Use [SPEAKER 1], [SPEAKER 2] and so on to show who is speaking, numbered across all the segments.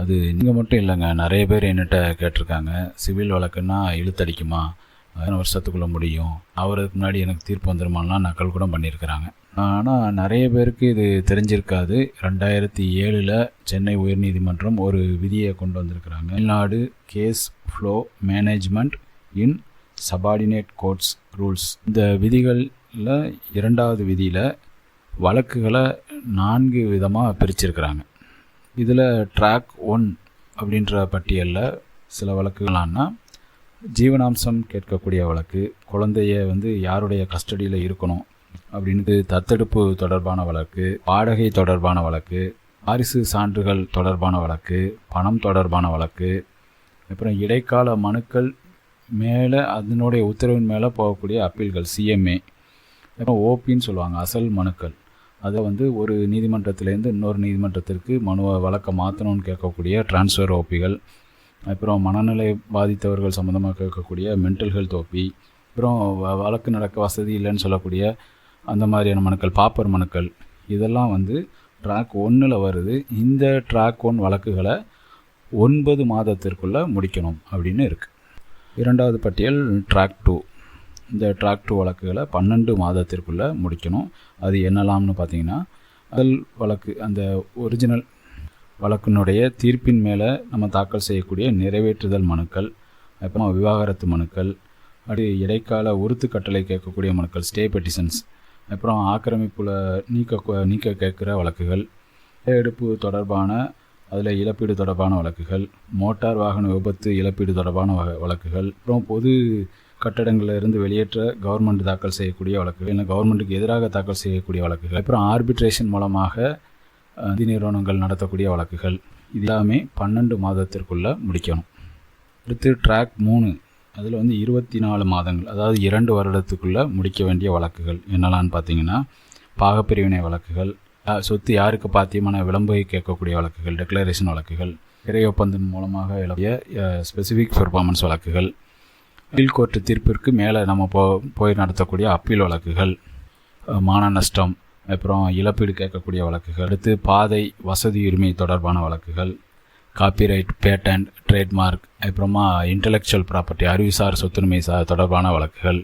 [SPEAKER 1] அது நீங்கள் மட்டும் இல்லைங்க. நிறைய பேர் என்கிட்ட கேட்டிருக்காங்க. சிவில் வழக்குன்னா இழுத்தடிக்குமா? அத்தனை வருஷத்துக்குள்ளே முடியும்? அவருக்கு முன்னாடி எனக்கு தீர்ப்பு வந்துருமான்லாம் நக்கல் கூட பண்ணியிருக்கிறாங்க. ஆனால் நிறைய பேருக்கு இது தெரிஞ்சிருக்காது. ரெண்டாயிரத்தி ஏழில் சென்னை உயர்நீதிமன்றம் ஒரு விதியை கொண்டு வந்திருக்கிறாங்க. Tamil Nadu case flow management in subordinate courts rules. இந்த விதிகளில் இரண்டாவது விதியில் வழக்குகளை நான்கு விதமாக பிரிச்சிருக்கிறாங்க. இதில் ட்ராக் ஒன் அப்படின்ற பட்டியலில் சில வழக்குகளான்னா ஜீவனாம்சம் கேட்கக்கூடிய வழக்கு குழந்தைய வந்து யாருடைய கஸ்டடியில் இருக்கணும் அப்படின்னு தத்தெடுப்பு தொடர்பான வழக்கு வாடகை தொடர்பான வழக்கு வாரிசு சான்றுகள் தொடர்பான வழக்கு பணம் தொடர்பான வழக்கு அப்புறம் இடைக்கால மனுக்கள் மேலே அதனுடைய உத்தரவின் மேலே போகக்கூடிய அப்பீல்கள் சிஎம்ஏ அப்புறம் ஓபின்னு சொல்லுவாங்க அசல் மனுக்கள். அதை வந்து ஒரு நீதிமன்றத்திலேருந்து இன்னொரு நீதிமன்றத்திற்கு மனுவை வழக்க மாற்றணும்னு கேட்கக்கூடிய டிரான்ஸ்ஃபர் ஓபிகள் அப்புறம் மனநிலை பாதித்தவர்கள் சம்மந்தமாக கேட்கக்கூடிய மென்டல் ஹெல்த் ஓபி அப்புறம் வ- வழக்கு நடக்க வசதி இல்லைன்னு சொல்லக்கூடிய அந்த மாதிரியான மனுக்கள் பாப்பர் மனுக்கள் இதெல்லாம் வந்து ட்ராக் ஒன்றில் வருது. இந்த ட்ராக் ஒன் வழக்குகளை ஒன்பது மாதத்திற்குள்ளே முடிக்கணும் அப்படின்னு இருக்குது இரண்டாவது பட்டியல் ட்ராக் டூ இந்த ட்ராக் டூ வழக்குகளை பன்னெண்டு மாதத்திற்குள்ளே முடிக்கணும். அது என்னலாம்னு பார்த்தீங்கன்னா முதல் வழக்கு அந்த ஒரிஜினல் வழக்கினுடைய தீர்ப்பின் மேலே நம்ம தாக்கல் செய்யக்கூடிய நிறைவேற்றுதல் மனுக்கள் அப்புறம் விவாகரத்து மனுக்கள் அப்படி இடைக்கால உறுத்து கட்டளை கேட்கக்கூடிய மனுக்கள் ஸ்டே பெட்டிஷன்ஸ் அப்புறம் ஆக்கிரமிப்புல நீக்க நீக்க கேட்குற வழக்குகள் எடுப்பு தொடர்பான அதில் இழப்பீடு தொடர்பான வழக்குகள் மோட்டார் வாகன விபத்து இழப்பீடு தொடர்பான வ- வழக்குகள் அப்புறம் பொது கட்டடங்களில் இருந்து வெளியேற்ற கவர்மெண்ட் தாக்கல் செய்யக்கூடிய வழக்குகள் இல்லை கவர்மெண்ட்டுக்கு எதிராக தாக்கல் செய்யக்கூடிய வழக்குகள் அப்புறம் ஆர்பிட்ரேஷன் மூலமாக நிதி நிறுவனங்கள் நடத்தக்கூடிய வழக்குகள் இது எல்லாமே பன்னெண்டு மாதத்திற்குள்ளே முடிக்கணும். அடுத்து ட்ராக் மூணு அதில் வந்து இருபத்தி நாலு மாதங்கள் அதாவது இரண்டு வருடத்துக்குள்ளே முடிக்க வேண்டிய வழக்குகள் என்னெல்லாம்னு பார்த்தீங்கன்னா பாகப்பிரிவினை வழக்குகள் சொத்து யாருக்கு பாத்தியமான விளம்பகை கேட்கக்கூடிய வழக்குகள் டெக்ளரேஷன் வழக்குகள் இறை ஒப்பந்தம் மூலமாக எழுதிய ஸ்பெசிஃபிக் பெர்ஃபார்மன்ஸ் வழக்குகள் கீழ் கோர்ட்டு தீர்ப்பிற்கு மேலே நம்ம போ போய் நடத்தக்கூடிய அப்பீல் வழக்குகள் மான நஷ்டம் அப்புறம் இழப்பீடு கேட்கக்கூடிய வழக்குகள் அடுத்து பாதை வசதி உரிமை தொடர்பான வழக்குகள் காப்பிரைட் பேட்டன்ட் ட்ரேட்மார்க் அப்புறமா இன்டலெக்சுவல் ப்ராப்பர்ட்டி அறிவுசார் சொத்துரிமை சா தொடர்பான வழக்குகள்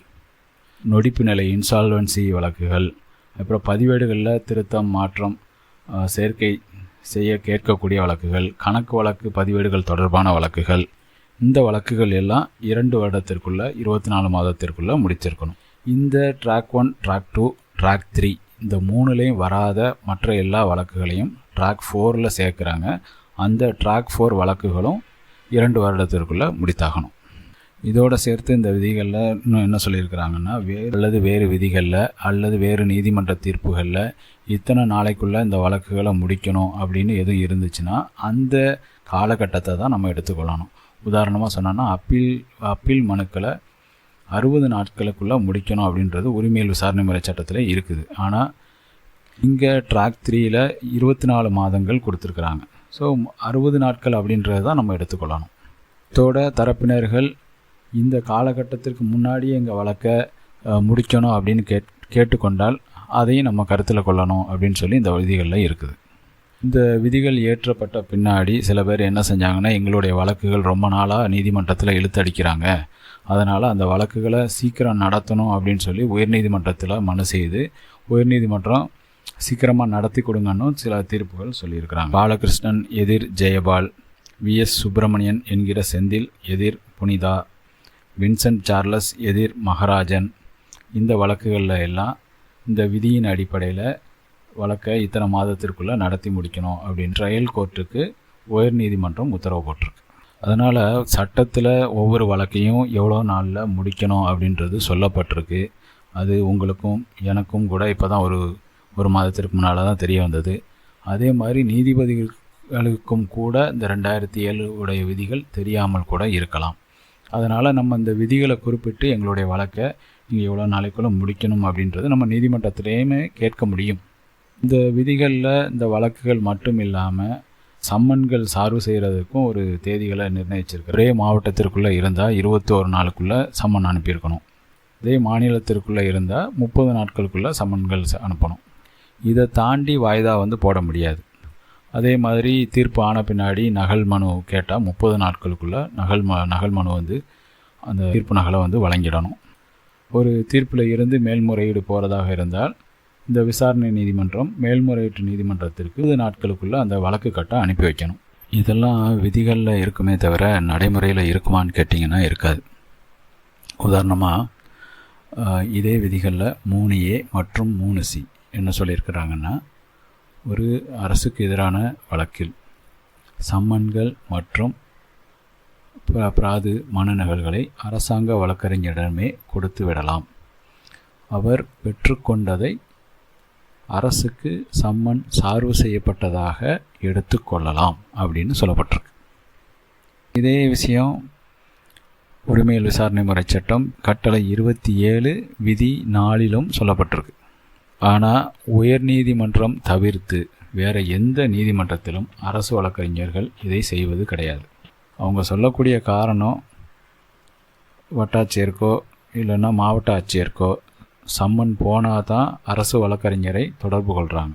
[SPEAKER 1] நொடிப்பு நிலை இன்சால்வன்சி வழக்குகள் அப்புறம் பதிவேடுகளில் திருத்தம் மாற்றம் சேர்க்கை செய்ய கேட்கக்கூடிய வழக்குகள் கணக்கு வழக்கு பதிவேடுகள் தொடர்பான வழக்குகள் இந்த வழக்குகள் எல்லாம் இரண்டு வருடத்திற்குள்ள இருபத்தி நாலு மாதத்திற்குள்ளே முடிச்சிருக்கணும். இந்த track one track two track three இந்த மூணுலேயும் வராத மற்ற எல்லா வழக்குகளையும் ட்ராக் ஃபோரில் சேர்க்குறாங்க. அந்த ட்ராக் ஃபோர் வழக்குகளும் இரண்டு வருடத்திற்குள்ளே முடித்தாகணும். இதோடு சேர்த்து இந்த விதிகளில் இன்னும் என்ன சொல்லியிருக்கிறாங்கன்னா வேறு அல்லது வேறு விதிகளில் அல்லது வேறு நீதிமன்ற தீர்ப்புகளில் இத்தனை நாளைக்குள்ளே இந்த வழக்குகளை முடிக்கணும் அப்படின்னு எதுவும் இருந்துச்சுன்னா அந்த காலகட்டத்தை தான் நம்ம எடுத்துக்கொள்ளணும். உதாரணமாக சொன்னோன்னா அப்பீல் அப்பீல் மனுக்களை அறுபது நாட்களுக்குள்ளே முடிக்கணும் அப்படின்றது உரிமையல் விசாரணை முறை சட்டத்தில் இருக்குது. ஆனால் இங்கே ட்ராக் த்ரீயில் இருபத்தி நாலு மாதங்கள் கொடுத்துருக்குறாங்க. ஸோ அறுபது நாட்கள் அப்படின்றது தான் நம்ம எடுத்துக்கொள்ளணும். இதோட தரப்பினர்கள் இந்த காலகட்டத்திற்கு முன்னாடியே எங்கள் வழக்கை முடிக்கணும் அப்படின்னு கேட் கேட்டுக்கொண்டால் அதையும் நம்ம கருத்தில் கொள்ளணும் அப்படின்னு சொல்லி இந்த விதிகளில் இருக்குது. இந்த விதிகள் ஏற்றப்பட்ட பின்னாடி சில பேர் என்ன செஞ்சாங்கன்னா எங்களுடைய வழக்குகள் ரொம்ப நாளாக நீதிமன்றத்தில் இழுத்தடிக்கிறாங்க. அதனால் அந்த வழக்குகளை சீக்கிரம் நடத்தணும் அப்படின்னு சொல்லி உயர்நீதிமன்றத்தில் மனு செய்து உயர்நீதிமன்றம் சீக்கிரமாக நடத்தி கொடுங்கன்னு சில தீர்ப்புகள் சொல்லியிருக்கிறாங்க. பாலகிருஷ்ணன் எதிர் ஜெயபால் விஎஸ் சுப்பிரமணியன் என்கிற செந்தில் எதிர் புனிதா வின்சென்ட் சார்லஸ் எதிர் மகராஜன் இந்த வழக்குகளில் எல்லாம் இந்த விதியின் அடிப்படையில் வழக்கை இத்தனை மாதத்திற்குள்ளே நடத்தி முடிக்கணும் அப்படின்னு ட்ரையல் கோர்ட்டுக்கு உயர்நீதிமன்றம் உத்தரவு போட்டிருக்கு. அதனால் சட்டத்தில் ஒவ்வொரு வழக்கையும் எவ்வளோ நாளில் முடிக்கணும் அப்படின்றது சொல்லப்பட்டிருக்கு. அது உங்களுக்கும் எனக்கும் கூட இப்போ தான் ஒரு ஒரு மாதத்திற்கு முன்னால் தான் தெரிய வந்தது. அதே மாதிரி நீதிபதிகளுக்கும் கூட இந்த ரெண்டாயிரத்தி ஏழு உடைய விதிகள் தெரியாமல் கூட இருக்கலாம். அதனால் நம்ம இந்த விதிகளை குறிப்பிட்டு எங்களுடைய வழக்கை நீங்கள் எவ்வளோ நாளைக்குள்ளே முடிக்கணும் அப்படின்றது நம்ம நீதிமன்றத்திலேயுமே கேட்க முடியும். இந்த விதிகளில் இந்த வழக்குகள் மட்டும் இல்லாமல் சம்மன்கள் சார்பு செய்கிறதுக்கும் ஒரு தேதிகளை நிர்ணயிச்சிருக்கு ஒரே மாவட்டத்திற்குள்ளே இருந்தால் இருபத்தி ஒரு நாளுக்குள்ளே சம்மன் அனுப்பியிருக்கணும். இதே மாநிலத்திற்குள்ளே இருந்தால் முப்பது நாட்களுக்குள்ளே சம்மன்கள் அனுப்பணும். இதை தாண்டி வாய்தா வந்து போட முடியாது. அதே மாதிரி தீர்ப்பு ஆன பின்னாடி நகல் மனு கேட்டால் முப்பது நாட்களுக்குள்ளே நகல் ம நகல் மனு வந்து அந்த தீர்ப்பு நகலை வந்து வழங்கிடணும். ஒரு தீர்ப்பில் இருந்து மேல்முறையீடு போகிறதாக இருந்தால் இந்த விசாரணை நீதிமன்றம் மேல்முறையீட்டு நீதிமன்றத்திற்கு இருபது நாட்களுக்குள்ளே அந்த வழக்கு கட்ட அனுப்பி வைக்கணும். இதெல்லாம் விதிகளில் இருக்குமே தவிர நடைமுறையில் இருக்குமான்னு கேட்டிங்கன்னா இருக்காது. உதாரணமாக இதே விதிகளில் மூணு ஏ மற்றும் மூணு சி என்ன சொல்லியிருக்கிறாங்கன்னா ஒரு அரசுக்கு எதிரான வழக்கில் சம்மன்கள் மற்றும் ப- பிராது மனுநகல்களை அரசாங்க வழக்கறிஞரிடமே கொடுத்து விடலாம். அவர் பெற்றுக்கொண்டதை அரசுக்கு சம்மன் சார்வு செய்யப்பட்டதாக எடுத்துக்கொள்ளலாம் அப்படின்னு சொல்லப்பட்டிருக்கு. இதே விஷயம் உரிமையல் விசாரணை முறை சட்டம் கட்டளை இருபத்தி ஏழு விதி நாலிலும் சொல்லப்பட்டிருக்கு. ஆனால் உயர்நீதிமன்றம் தவிர்த்து வேறு எந்த நீதிமன்றத்திலும் அரசு வழக்கறிஞர்கள் இதை செய்வது கிடையாது. அவங்க சொல்லக்கூடிய காரணம் வட்டாட்சியருக்கோ இல்லைன்னா மாவட்ட ஆட்சியருக்கோ சம்மன் போனால் தான் அரசு வழக்கறிஞரை தொடர்பு கொள்கிறாங்க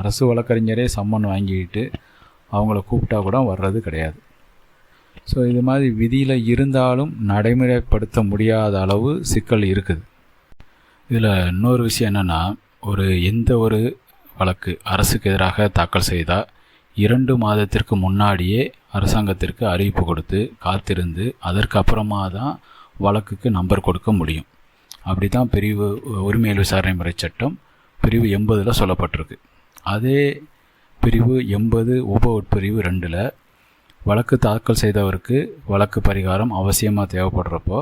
[SPEAKER 1] அரசு வழக்கறிஞரே சம்மன் வாங்கிட்டு அவங்கள கூப்பிட்டா கூட வர்றது கிடையாது. ஸோ இது மாதிரி விதியில் இருந்தாலும் நடைமுறைப்படுத்த முடியாத அளவு சிக்கல் இருக்குது. இதில் இன்னொரு விஷயம் என்னென்னா ஒரு எந்த ஒரு வழக்கு அரசுக்கு எதிராக தாக்கல் செய்தால் இரண்டு மாதத்திற்கு முன்னாடியே அரசாங்கத்திற்கு அறிவிப்பு கொடுத்து காத்திருந்து அதற்கு அப்புறமா தான் வழக்குக்கு நம்பர் கொடுக்க முடியும். அப்படி தான் பிரிவு உரிமையல் விசாரணை முறை சட்டம் பிரிவு எண்பதில் சொல்லப்பட்டிருக்கு. அதே பிரிவு எண்பது உப உட்பிரிவு ரெண்டில் வழக்கு தாக்கல் செய்தவருக்கு வழக்கு பரிகாரம் அவசியமாக தேவைப்படுறப்போ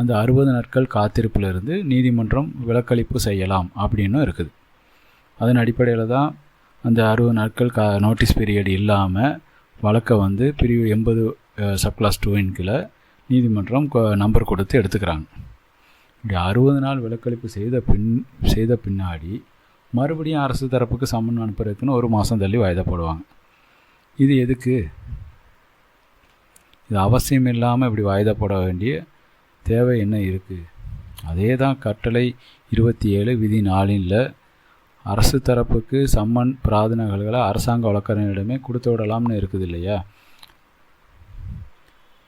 [SPEAKER 1] அந்த அறுபது நாட்கள் காத்திருப்பில் இருந்து நீதிமன்றம் விலக்களிப்பு செய்யலாம் அப்படின்னு இருக்குது. அதன் அடிப்படையில் தான் அந்த அறுபது நாட்கள் கா நோட்டீஸ் பீரியட் இல்லாமல் வழக்கை வந்து பிரிவு எண்பது சப்ளாஸ் டூவின் கீழே நீதிமன்றம் நம்பர் கொடுத்து எடுத்துக்கிறாங்க. இப்படி அறுபது நாள் விலக்களிப்பு செய்த பின் செய்த பின்னாடி மறுபடியும் அரசு தரப்புக்கு சம்மன் அனுப்புறதுக்குன்னு ஒரு மாதம் தள்ளி வாய்தா போடுவாங்க. இது எதுக்கு? இது அவசியம் இல்லாமல் இப்படி வாய்தா போட வேண்டிய தேவை என்ன இருக்குது அதே தான் கட்டளை இருபத்தி ஏழு விதி நாளில் அரசு தரப்புக்கு சம்மன் பிராது அரசாங்க வழக்கறிஞரிடமே கொடுத்து விடலாம்னு இருக்குது இல்லையா?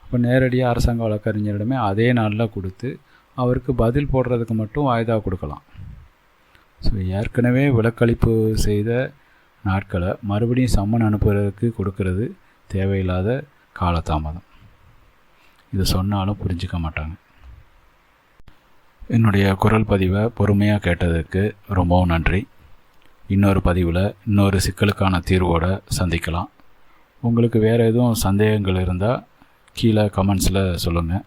[SPEAKER 1] அப்போ நேரடியாக அரசாங்க வழக்கறிஞரிடமே அதே நாளில் கொடுத்து அவருக்கு பதில் போடுறதுக்கு மட்டும் வாய்தா கொடுக்கலாம். ஸோ ஏற்கனவே விலக்களிப்பு செய்த நாட்களை மறுபடியும் சம்மன் அனுப்புறதுக்கு கொடுக்கறது தேவையில்லாத காலதாமதம். இது சொன்னாலும் புரிஞ்சுக்க மாட்டாங்க. என்னுடைய குரல் பதிவை பொறுமையாக கேட்டதுக்கு ரொம்பவும் நன்றி. இன்னொரு பதிவில் இன்னொரு சிக்கலுக்கான தீர்வோடு சந்திக்கலாம். உங்களுக்கு வேறு எதுவும் சந்தேகங்கள் இருந்தால் கீழே கமெண்ட்ஸில் சொல்லுங்கள்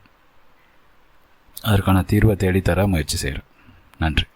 [SPEAKER 1] அதற்கான தீர்வை தேடித்தர முயற்சி செய்கிறேன் நன்றி.